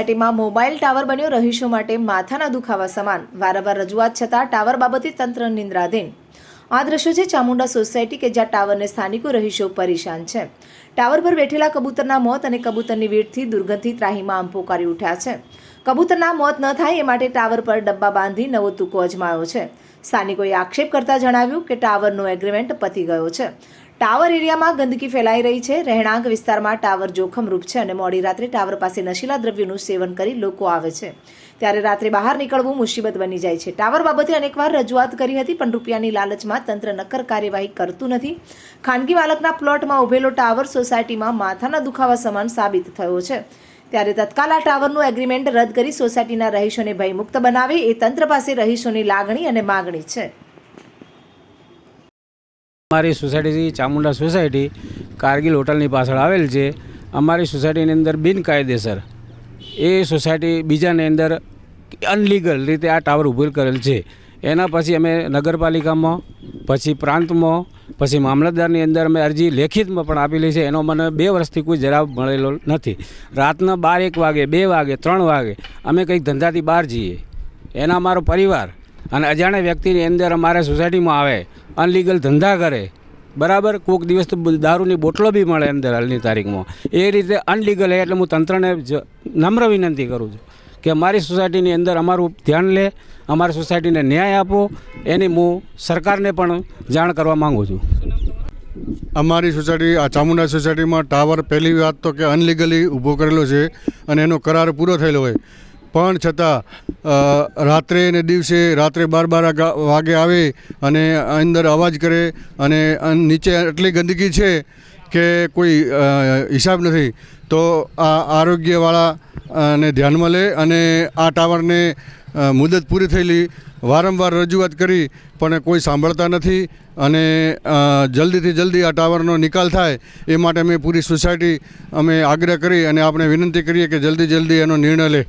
સોસાયટીમાં mobile tower બન્યો, રહીશો માટે માથાના દુખાવા સમાન. વારંવાર રજૂઆત છતાં ટાવર બાબતે તંત્ર નિંદ્રાધીન. આ દ્રશ્યો છે ચામુંડા સોસાયટી કે જ્યાં ટાવરને સ્થાનિકો, રહીશો પરેશાન છે. ટાવર પર બેઠેલા કબૂતરના મોત અને કબૂતરની વીટથી દુર્ગંધથી ત્રાહીમાં આમ પોકારી ઉઠ્યા છે. કબૂતરના મોત ન થાય એ માટે ટાવર પર ડબ્બા બાંધી નવો તુકો અજમાયો છે. સ્થાનિકોએ આક્ષેપ કરતા જણાવ્યું કે ટાવરનો એગ્રીમેન્ટ પતી ગયો છે. ટાવર એરિયામાં ગંદકી ફેલાઈ રહી છે. રહેણાંક વિસ્તારમાં ટાવર જોખમરૂપ છે અને મોડી રાત્રે ટાવર પાસે નશીલા દ્રવ્યોનું સેવન કરી લોકો આવે છે. ત્યારે રાત્રે બહાર નીકળવું મુસીબત બની જાય છે. ટાવર બાબતે અનેકવાર રજૂઆત કરી હતી, પણ રૂપિયાની લાલચમાં તંત્ર નક્કર કાર્યવાહી કરતું નથી. ખાનગી માલકના પ્લોટમાં ઉભેલો ટાવર સોસાયટીમાં માથાના દુખાવા સમાન સાબિત થયો છે. ત્યારે તત્કાલ આ ટાવરનું એગ્રીમેન્ટ રદ કરી સોસાયટીના રહીશોને ભયમુક્ત બનાવે એ તંત્ર પાસે રહીશોની લાગણી અને માગણી છે. અમારી સોસાયટી ચામુંડા સોસાયટી કારગિલ હોટલની પાછળ આવેલ છે. અમારી સોસાયટીની અંદર બિનકાયદેસર એ સોસાયટી બીજાની અંદર અનલીગલ રીતે આ ટાવર ઊભો કરેલ છે. એના પછી અમે નગરપાલિકામાં, પછી પ્રાંતમાં, પછી મામલતદારની અંદર અમે અરજી લેખિતમાં પણ આપેલી છે. એનો મને બે વર્ષથી કોઈ જવાબ મળેલો નથી. રાતના બાર એક વાગે, બે વાગે, ત્રણ વાગે અમે કંઈક ધંધાથી બહાર જઈએ. એના અમારો પરિવાર અને અજાણ્યા વ્યક્તિની અંદર અમારે સોસાયટીમાં આવે. અનલીગલ ધંધા કરે, બરાબર? કોઈક દિવસ તો દારૂની બોટલો બી મળે અંદર હાલની તારીખમાં. એ રીતે અનલીગલ એટલે હું તંત્રને નમ્ર વિનંતી કરું છું કે અમારી સોસાયટીની અંદર અમારું ધ્યાન લે, અમારી સોસાયટીને ન્યાય આપો, એની હું સરકારને પણ જાણ કરવા માગું છું. અમારી સોસાયટી, આ ચામુંડા સોસાયટીમાં ટાવર પહેલી વાત તો કે અનલીગલી ઊભો કરેલો છે અને એનો કરાર પૂરો થયેલો હોય. પણ છતાં રાત્રે ને દિવસે રાત્રે બાર બાર વાગા- આવે અને અંદર અવાજ કરે અને નીચે એટલી ગંદકી છે કે કોઈ હિસાબ નથી. તો આ આરોગ્યવાળા ને ધ્યાનમાં લે અને આ ટાવરને મુદત પૂરી થયેલી. વારંવાર રજૂઆત કરી, પણ કોઈ સાંભળતા નથી અને જલ્દીથી જલ્દી આ ટાવરનો નિકાલ થાય એ માટે અમે પૂરી સોસાયટી અમે આગ્રહ કરી અને આપણે વિનંતી કરીએ કે જલ્દી જલ્દી એનો નિર્ણય લે.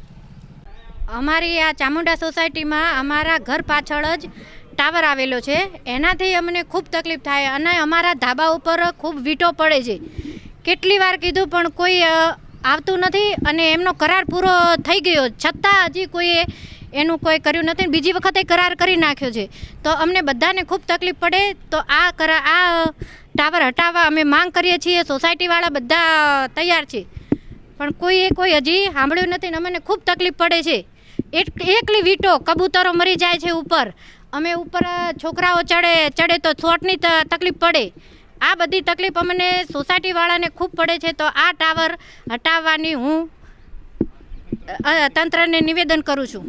અમારી આ ચામુંડા સોસાયટીમાં અમારા ઘર પાછળ જ ટાવર આવેલો છે. એનાથી અમને ખૂબ તકલીફ થાય અને અમારા ધાબા ઉપર ખૂબ વીંટો પડે છે. કેટલી વાર કીધું પણ કોઈ આવતું નથી અને એમનો કરાર પૂરો થઈ ગયો. છતાં હજી કોઈએ એનું કોઈ કર્યું નથી બીજી વખતે કરાર કરી નાખ્યો છે. તો અમને બધાને ખૂબ તકલીફ પડે. તો આ કરા, આ ટાવર હટાવવા અમે માંગ કરીએ છીએ. સોસાયટીવાળા બધા તૈયાર છે. પણ કોઈએ કોઈ હજી સાંભળ્યું નથી ને અમને ખૂબ તકલીફ પડે છે. એકલી વીંટો કબૂતરો મરી જાય છે ઉપર. અમે ઉપર છોકરાઓ ચડે ચડે તો શોર્ટની તકલીફ પડે. આ બધી તકલીફ અમને સોસાયટીવાળાને ખૂબ પડે છે, તો આ ટાવર હટાવવાની હું તંત્રને નિવેદન કરું છું.